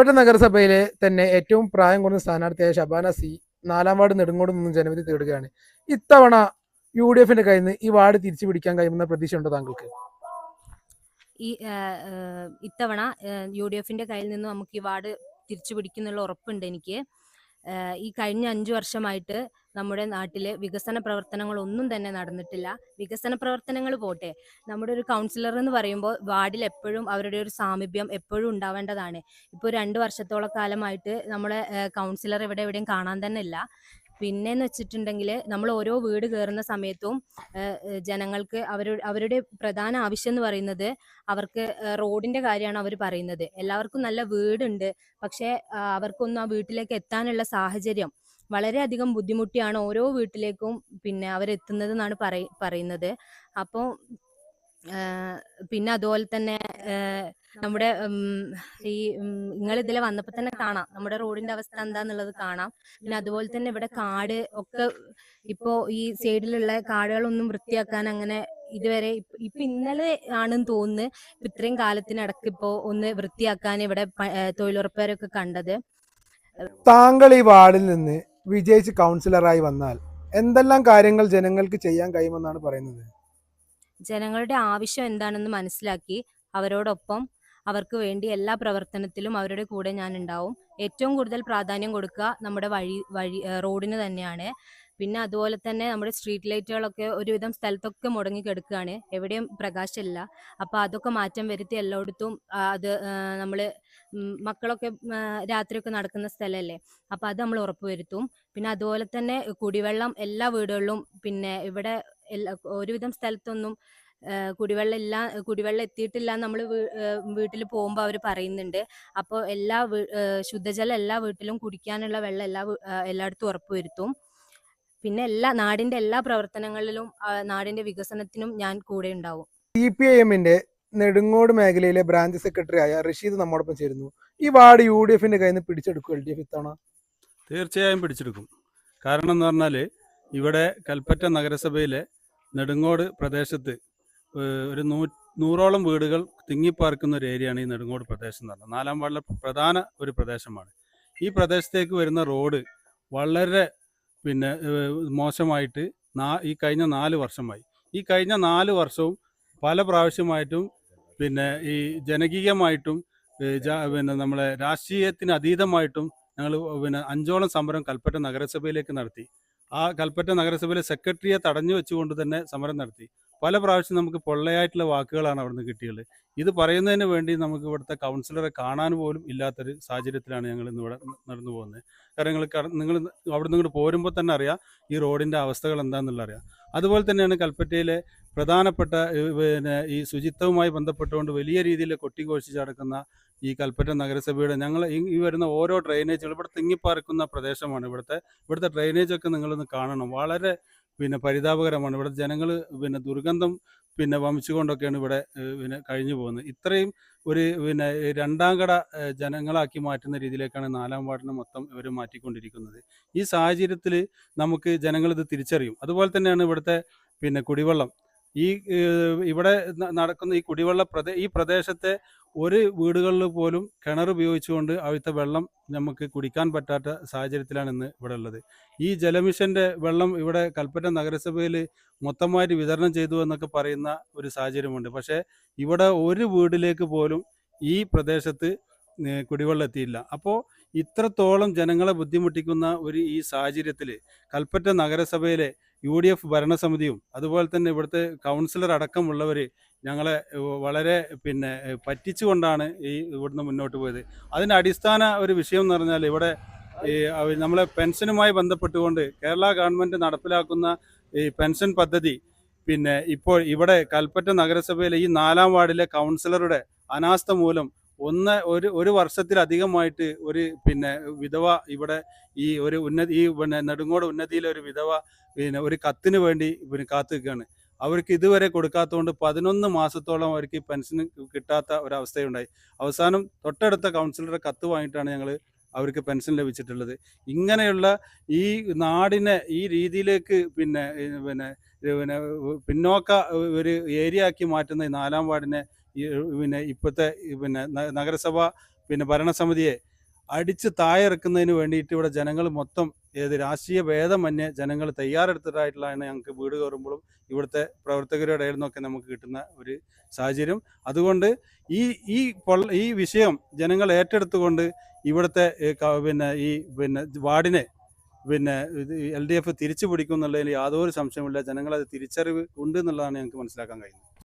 കൽപ്പറ്റ നഗരസഭയിലെ തന്നെ ഏറ്റവും പ്രായം കുറഞ്ഞ സ്ഥാനാർത്ഥിയായ ഷബാന സി നാലാം വാർഡ് നെടുങ്കോട് നിന്നും ജനവിധി തേടുകയാണ്. ഇത്തവണ യു ഡി എഫിന്റെ കയ്യിൽ നിന്ന് ഈ വാർഡ് തിരിച്ചു പിടിക്കാൻ കഴിയുമെന്ന പ്രതീക്ഷയുണ്ടോ താങ്കൾക്ക്? ഈ ഇത്തവണ യു ഡി എഫിന്റെ കയ്യിൽ നിന്ന് നമുക്ക് ഈ വാർഡ് തിരിച്ചു പിടിക്കുന്നുള്ള ഉറപ്പുണ്ട് എനിക്ക്. ഈ കഴിഞ്ഞ അഞ്ചു വർഷമായിട്ട് നമ്മുടെ നാട്ടിലെ വികസന പ്രവർത്തനങ്ങൾ ഒന്നും തന്നെ നടന്നിട്ടില്ല. വികസന പ്രവർത്തനങ്ങൾ പോട്ടെ. നമ്മുടെ ഒരു കൗൺസിലർ എന്ന് പറയുമ്പോൾ വാർഡിൽ എപ്പോഴും അവരുടെ ഒരു സാമീപ്യം എപ്പോഴും ഉണ്ടാവേണ്ടതാണ്. ഇപ്പോൾ രണ്ട് വർഷത്തോളം കാലമായിട്ട് നമ്മുടെ കൗൺസിലർ ഇവിടെ എവിടെയും കാണാൻ തന്നെ ഇല്ല. പിന്നെന്ന് വെച്ചിട്ടുണ്ടെങ്കിൽ നമ്മൾ ഓരോ വീട് കയറുന്ന സമയത്തും ജനങ്ങൾക്ക് അവരുടെ അവരുടെ പ്രധാന ആവശ്യം എന്ന് പറയുന്നത് അവർക്ക് റോഡിന്റെ കാര്യമാണ് അവർ പറയുന്നത്. എല്ലാവർക്കും നല്ല വീടുണ്ട്. പക്ഷേ അവർക്കൊന്നും ആ വീട്ടിലേക്ക് എത്താനുള്ള സാഹചര്യം വളരെയധികം ബുദ്ധിമുട്ടിയാണ് ഓരോ വീട്ടിലേക്കും പിന്നെ അവരെത്തുന്നത് എന്നാണ് പറയ പറയുന്നത്. അപ്പോൾ പിന്നെ അതുപോലെ തന്നെ നമ്മുടെ ഈ നിങ്ങൾ ഇതിൽ വന്നപ്പോൾ തന്നെ കാണാം. നമ്മുടെ റോഡിന്റെ അവസ്ഥ എന്താന്നുള്ളത് കാണാം. പിന്നെ അതുപോലെ തന്നെ ഇവിടെ കാട് ഒക്കെ ഇപ്പോ ഈ സൈഡിലുള്ള കാടുകളൊന്നും വൃത്തിയാക്കാൻ അങ്ങനെ ഇതുവരെ ഇപ്പ- ഇന്നലെ ആണെന്ന് തോന്നുന്നു. ഇത്രയും കാലത്തിനിടക്ക് ഇപ്പോ ഒന്ന് വൃത്തിയാക്കാൻ ഇവിടെ തൊഴിലുറപ്പുകാരൊക്കെ കണ്ടത്. താങ്കൾ ഈ വാർഡിൽ നിന്ന് വിജയിച്ച് കൗൺസിലറായി വന്നാൽ എന്തെല്ലാം കാര്യങ്ങൾ ജനങ്ങൾക്ക് ചെയ്യാൻ കഴിയുമെന്നാണ് പറയുന്നത്? ജനങ്ങളുടെ ആവശ്യം എന്താണെന്ന് മനസ്സിലാക്കി അവരോടൊപ്പം അവർക്ക് വേണ്ടി എല്ലാ പ്രവർത്തനത്തിലും അവരുടെ കൂടെ ഞാൻ ഉണ്ടാവും ഏറ്റവും കൂടുതൽ പ്രാധാന്യം കൊടുക്കുക നമ്മുടെ വഴി വഴി റോഡിന് തന്നെയാണ്. പിന്നെ അതുപോലെ തന്നെ നമ്മുടെ സ്ട്രീറ്റ് ലൈറ്റുകളൊക്കെ ഒരുവിധം സ്ഥലത്തൊക്കെ മുടങ്ങി കിടക്കുകയാണ്. എവിടെയും പ്രകാശമില്ല. അപ്പോൾ അതൊക്കെ മാറ്റം വരുത്തി എല്ലായിടത്തും അത് നമ്മൾ മക്കളൊക്കെ രാത്രിയൊക്കെ നടക്കുന്ന സ്ഥലമല്ലേ? അപ്പോൾ അത് നമ്മൾ ഉറപ്പുവരുത്തും പിന്നെ അതുപോലെ തന്നെ കുടിവെള്ളം എല്ലാ വീടുകളിലും പിന്നെ ഇവിടെ ഒരുവിധം സ്ഥലത്തൊന്നും കുടിവെള്ളം ഇല്ല കുടിവെള്ളം എത്തിയിട്ടില്ല നമ്മൾ വീട്ടിൽ പോകുമ്പോൾ അവർ പറയുന്നുണ്ട്. അപ്പോൾ എല്ലാ ശുദ്ധജലം എല്ലാ വീട്ടിലും കുടിക്കാനുള്ള വെള്ളം എല്ലാ എല്ലായിടത്തും ഉറപ്പുവരുത്തും പിന്നെ എല്ലാ നാടിന്റെ എല്ലാ പ്രവർത്തനങ്ങളിലും നാടിന്റെ വികസനത്തിനും ഞാൻ കൂടെ ഉണ്ടാവും. സി പി ഐ എമ്മിന്റെ നെടുങ്ങോട് മേഖലയിലെ ബ്രാഞ്ച് സെക്രട്ടറി ആയ റഷീദ് നമ്മോടൊപ്പം ചേരുന്നു. ഈ വാർഡ് യു ഡി എഫിന്റെ കയ്യിൽ നിന്ന് പിടിച്ചെടുക്കും എൽ ഡി എഫ് ഇത്തവണ? തീർച്ചയായും പിടിച്ചെടുക്കും. കാരണം എന്ന് പറഞ്ഞാൽ ഇവിടെ കൽപ്പറ്റ നഗരസഭയിലെ നെടുങ്ങോട് പ്രദേശത്ത് ഒരു നൂ നൂറോളം വീടുകൾ തിങ്ങിപ്പാർക്കുന്ന ഒരു ഏരിയയാണ് ഈ നെടുങ്ങോട് പ്രദേശം എന്ന് പറഞ്ഞാൽ. നാലാം വാർഡിലെ പ്രധാന ഒരു പ്രദേശമാണ്. ഈ പ്രദേശത്തേക്ക് വരുന്ന റോഡ് വളരെ പിന്നെ മോശമായിട്ട് നാ ഈ കഴിഞ്ഞ നാല് വർഷമായി. ഈ കഴിഞ്ഞ നാല് വർഷവും പല പ്രാവശ്യമായിട്ടും പിന്നെ ഈ ജനകീയമായിട്ടും പിന്നെ നമ്മളെ രാഷ്ട്രീയത്തിന് അതീതമായിട്ടും ഞങ്ങൾ പിന്നെ അഞ്ചോളം സമരം കൽപ്പറ്റ നഗരസഭയിലേക്ക് നടത്തി. ആ കൽപ്പറ്റ നഗരസഭയിലെ സെക്രട്ടറിയെ തടഞ്ഞു വെച്ചുകൊണ്ട് തന്നെ സമരം നടത്തി. പല പ്രാവശ്യം നമുക്ക് പൊള്ളയായിട്ടുള്ള വാക്കുകളാണ് അവിടുന്ന് കിട്ടിയത് ഇത് പറയുന്നതിന് വേണ്ടി നമുക്ക് ഇവിടുത്തെ കൗൺസിലറെ കാണാൻ പോലും ഇല്ലാത്തൊരു സാഹചര്യത്തിലാണ് ഞങ്ങൾ ഇന്ന് ഇവിടെ നടന്നു പോകുന്നത്. കാരണം നിങ്ങൾ നിങ്ങൾ നിങ്ങൾ അവിടുന്ന് ഇങ്ങോട്ട് പോരുമ്പോൾ തന്നെ അറിയാം ഈ റോഡിന്റെ അവസ്ഥകൾ എന്താണെന്നുള്ള അറിയാം. അതുപോലെ തന്നെയാണ് കൽപ്പറ്റയിലെ പ്രധാനപ്പെട്ട പിന്നെ ഈ ശുചിത്വവുമായി ബന്ധപ്പെട്ടുകൊണ്ട് വലിയ രീതിയിൽ കൊട്ടിഘോഷിച്ച് നടക്കുന്ന ഈ കൽപ്പറ്റ നഗരസഭയുടെ ഞങ്ങൾ ഈ വരുന്ന ഓരോ ഡ്രെയിനേജുകൾ ഇവിടെ തിങ്ങിപ്പാർക്കുന്ന പ്രദേശമാണ് ഇവിടുത്തെ. ഇവിടുത്തെ ഡ്രെയിനേജ് ഒക്കെ നിങ്ങളൊന്ന് കാണണം. വളരെ പിന്നെ പരിതാപകരമാണ്. ഇവിടെ ജനങ്ങൾ പിന്നെ ദുർഗന്ധം പിന്നെ വമിച്ചുകൊണ്ടൊക്കെയാണ് ഇവിടെ പിന്നെ കഴിഞ്ഞു പോകുന്നത്. ഇത്രയും ഒരു പിന്നെ രണ്ടാം കട ജനങ്ങളാക്കി മാറ്റുന്ന രീതിയിലേക്കാണ് നാലാം വാർഡിനെ മൊത്തം ഇവർ മാറ്റിക്കൊണ്ടിരിക്കുന്നത്. ഈ സാഹചര്യത്തിൽ നമുക്ക് ജനങ്ങളിത് തിരിച്ചറിയും. അതുപോലെ തന്നെയാണ് ഇവിടുത്തെ പിന്നെ കുടിവെള്ളം. ഈ ഇവിടെ നടക്കുന്ന ഈ കുടിവെള്ള പ്രദേ ഈ പ്രദേശത്തെ ഒരു വീടുകളിൽ പോലും കിണർ ഉപയോഗിച്ചുകൊണ്ട് അവിടുത്തെ വെള്ളം നമുക്ക് കുടിക്കാൻ പറ്റാത്ത സാഹചര്യത്തിലാണ് ഇന്ന് ഇവിടെ ഉള്ളത്. ഈ ജലമിഷന്റെ വെള്ളം ഇവിടെ കൽപ്പറ്റ നഗരസഭയിൽ മൊത്തമായിട്ട് വിതരണം ചെയ്തു എന്നൊക്കെ പറയുന്ന ഒരു സാഹചര്യമുണ്ട്. പക്ഷേ ഇവിടെ ഒരു വീടിലേക്ക് പോലും ഈ പ്രദേശത്ത് കുടിവെള്ളം എത്തിയില്ല. അപ്പോൾ ഇത്രത്തോളം ജനങ്ങളെ ബുദ്ധിമുട്ടിക്കുന്ന ഒരു ഈ സാഹചര്യത്തിൽ കൽപ്പറ്റ നഗരസഭയിലെ യു ഡി എഫ് ഭരണസമിതിയും അതുപോലെ തന്നെ ഇവിടുത്തെ കൗൺസിലർ അടക്കമുള്ളവർ ഞങ്ങളെ വളരെ പിന്നെ പറ്റിച്ചുകൊണ്ടാണ് ഈ ഇവിടുന്ന് മുന്നോട്ട് പോയത്. അതിന്റെ അടിസ്ഥാന ഒരു വിഷയം എന്ന് പറഞ്ഞാൽ ഇവിടെ നമ്മളെ പെൻഷനുമായി ബന്ധപ്പെട്ടുകൊണ്ട് കേരള ഗവൺമെന്റ് നടപ്പിലാക്കുന്ന ഈ പെൻഷൻ പദ്ധതി പിന്നെ ഇപ്പോൾ ഇവിടെ കൽപ്പറ്റ നഗരസഭയിലെ ഈ നാലാം വാർഡിലെ കൗൺസിലറുടെ അനാസ്ഥ മൂലം ഒന്ന് ഒരു ഒരു വർഷത്തിലധികമായിട്ട് ഒരു പിന്നെ വിധവ ഇവിടെ ഈ ഒരു ഉന്നതി ഈ പിന്നെ നെടുങ്ങോട് ഉന്നതിയിലെ ഒരു വിധവ പിന്നെ ഒരു കത്തിന് വേണ്ടി പിന്നെ കാത്തു നിൽക്കുകയാണ് അവർക്ക് ഇതുവരെ കൊടുക്കാത്തതുകൊണ്ട് പതിനൊന്ന് മാസത്തോളം അവർക്ക് പെൻഷൻ കിട്ടാത്ത ഒരവസ്ഥയുണ്ടായി അവസാനം തൊട്ടടുത്ത കൗൺസിലറുടെ കത്ത് വാങ്ങിയിട്ടാണ് ഞങ്ങൾ അവർക്ക് പെൻഷൻ ലഭിച്ചിട്ടുള്ളത്. ഇങ്ങനെയുള്ള ഈ നാടിനെ ഈ രീതിയിലേക്ക് പിന്നെ പിന്നെ പിന്നെ പിന്നോക്ക ഒരു ഏരിയ ആക്കി മാറ്റുന്ന ഈ നാലാം വാർഡിനെ പിന്നെ ഇപ്പോഴത്തെ പിന്നെ നഗരസഭ പിന്നെ ഭരണസമിതിയെ അടിച്ച് താഴെറക്കുന്നതിന് വേണ്ടിയിട്ട് ഇവിടെ ജനങ്ങൾ മൊത്തം ഏത് രാഷ്ട്രീയ ഭേദമന്യേ ജനങ്ങൾ തയ്യാറെടുത്തിട്ടായിട്ടുള്ളതാണ് ഞങ്ങൾക്ക് വീട് കയറുമ്പോഴും ഇവിടുത്തെ പ്രവർത്തകരുടെ ഇടയിൽ നമുക്ക് കിട്ടുന്ന ഒരു സാഹചര്യം. അതുകൊണ്ട് ഈ ഈ ഈ വിഷയം ജനങ്ങൾ ഏറ്റെടുത്തുകൊണ്ട് ഇവിടുത്തെ പിന്നെ ഈ പിന്നെ വാർഡിനെ പിന്നെ എൽ ഡി എഫ് തിരിച്ചു പിടിക്കും എന്നുള്ളതിൽ യാതൊരു സംശയമില്ല ജനങ്ങളത് തിരിച്ചറിവ് ഉണ്ട് എന്നുള്ളതാണ് ഞങ്ങൾക്ക് മനസ്സിലാക്കാൻ കഴിയുന്നത്.